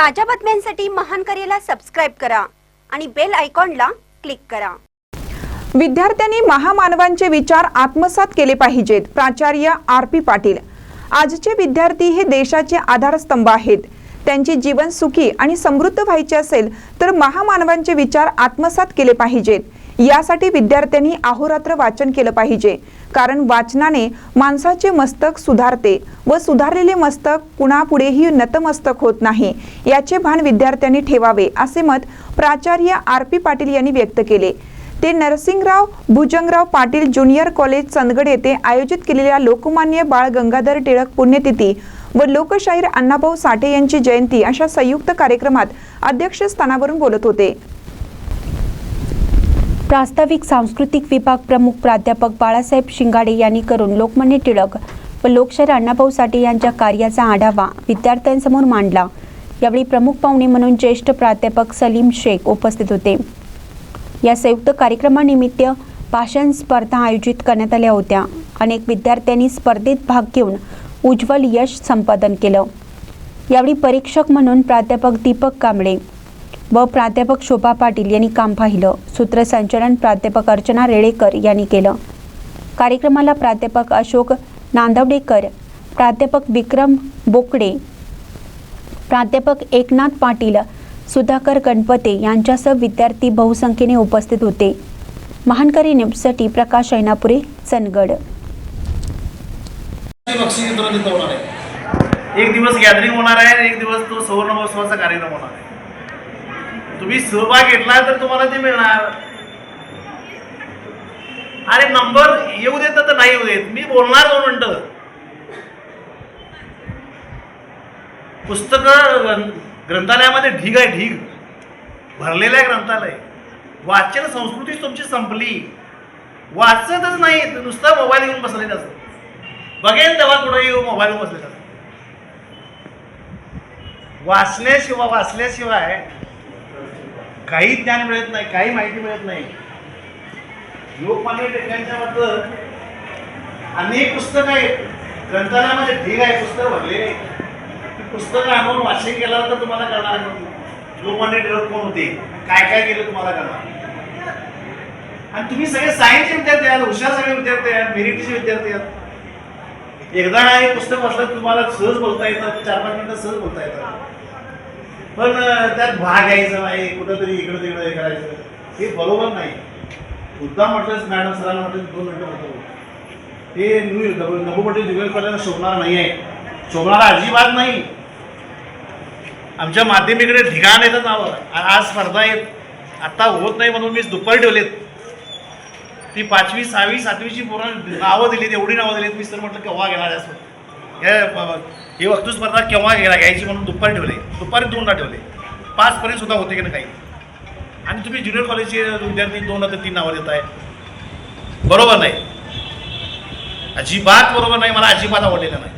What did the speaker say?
ताज्या बातम्यांसाठी महान करेला सबस्क्राईब करा आणि बेल आयकॉनला क्लिक करा. विद्यार्थ्यांनी महामानवांचे विचार आत्मसात केले पाहिजेत प्राचार्य आर पी पाटील. आजचे विद्यार्थी हे देशाचे आधारस्तंभ आहेत. त्यांचे जीवन सुखी आणि समृद्ध व्हायचे असेल तर महामानवांचे विचार आत्मसात केले पाहिजेत. यासाठी विद्यार्थ्यांनी अहोरात्र वाचन केलं पाहिजे. कारण वाचनाने माणसाचे मस्तक सुधारते व सुधारलेले मस्तक कुणापुढेही नतमस्तक होत नाही. याचे भान विद्यार्थ्यांनी ठेवावे असे मत प्राचार्य आर पी पाटील यांनी व्यक्त केले. ते नरसिंगराव भुजंगराव पाटील ज्युनियर कॉलेज चंदगड येथे आयोजित केलेल्या लोकमान्य बाळ गंगाधर टिळक पुण्यतिथी व लोकशाहीर अण्णाभाऊ साठे यांची जयंती अशा संयुक्त कार्यक्रमात अध्यक्षस्थानावरून बोलत होते. प्रास्ताविक सांस्कृतिक विभाग प्रमुख प्राध्यापक बाळासाहेब शिंगाडे यांनी करून लोकमान्य टिळक व लोकशाहीर अण्णाभाऊ साठे यांच्या कार्याचा आढावा विद्यार्थ्यांसमोर मांडला. यावेळी प्रमुख पाहुणे म्हणून ज्येष्ठ प्राध्यापक सलीम शेख उपस्थित होते. या संयुक्त कार्यक्रमानिमित्त भाषण स्पर्धा आयोजित करण्यात आल्या होत्या. अनेक विद्यार्थ्यांनी स्पर्धेत भाग घेऊन उज्ज्वल यश संपादन केलं. यावेळी परीक्षक म्हणून प्राध्यापक दीपक कांबळे व प्राध्यापक शोभा पाटील यांनी काम पाहिलं. सूत्रसंचालन प्राध्यापक अर्चना रेळेकर यांनी केलं. कार्यक्रमाला प्राध्यापक अशोक नांदवडेकर प्राध्यापक विक्रम बोकडे प्राध्यापक एकनाथ पाटील सुधाकर गणपते यांच्यासह विद्यार्थी बहुसंख्येने उपस्थित होते. महानकरी न्यूजसाठी प्रकाश ऐनापुरे चंदगड. एक दिवस गॅदरिंग होणार आहे एक दिवस तो सुवर्ण महोत्सवाचा कार्यक्रम होणार आहे. तुम्ही सहभाग घेतला तर तुम्हाला ते मिळणार. अरे नंबर येऊ देत तर नाही येऊ देत. मी बोलणार दोन मिनटं. पुस्तक ग्रंथालयामध्ये ढीग आहे ढीग. भरलेलं आहे ग्रंथालय. वाचन संस्कृतीच तुमची संपली. वाचतच नाही. नुसता मोबाईल घेऊन बसलेलं असत बघेन तेव्हा कुठं येऊ मोबाईल बसले वाचल्याशिवाय वाचल्याशिवाय काही ज्ञान मिळत नाही काही माहिती मिळत नाही. लोकमान्य टिळकांच्या बद्दल अनेक पुस्तकं आहेत. ग्रंथालयामध्ये ठीक आहे पुस्तक भरले ती पुस्तकं आणून वाचन केलं तर तुम्हाला करणार लोकमान्य टिळक कोण होते? काय काय केलं तुम्हाला करणार आणि तुम्ही सगळे सायन्सचे विद्यार्थी आहात हुशार सगळे विद्यार्थी आहात मेरिटीचे विद्यार्थी आहात. एकदा ना हे पुस्तक वाचलं तर तुम्हाला सहज बोलता येतात चार पाच मिनिटं सहज बोलता येतात पण त्यात भाग घ्यायचा नाही कुठंतरी इकडं तिकडं हे करायचं. हे बरोबर नाही. मुद्दा म्हटलंच मॅडम सरांना म्हटलं दोन मिनटं म्हटलं ते नभू पटेल ज्युनियर कॉलेजला शोभणार नाही आहे. शोभणारा अजिबात नाही. आमच्या माध्यमिकडे ठिकाण येतं नावं. आज स्पर्धा आहेत आत्ता होत नाही म्हणून मी दुपारी ठेवलेत. ती पाचवी सहावी सातवीची पोरं नावं दिलीत एवढी नावं दिलीत मी सर म्हटलं केव्हा घेणार आहे हे ब- ही वस्तू स्पर्धा केव्हा घ्यायला घ्यायची म्हणून दुपारी ठेवले. दुपारी दोनदा ठेवले. पाचपर्यंत सुद्धा होते की नाही काही? आणि तुम्ही ज्युनियर कॉलेजचे विद्यार्थी दोन ते तीन नावं देत आहे बरोबर नाही? अजिबात बरोबर नाही. मला अजिबात आवडलेलं नाही.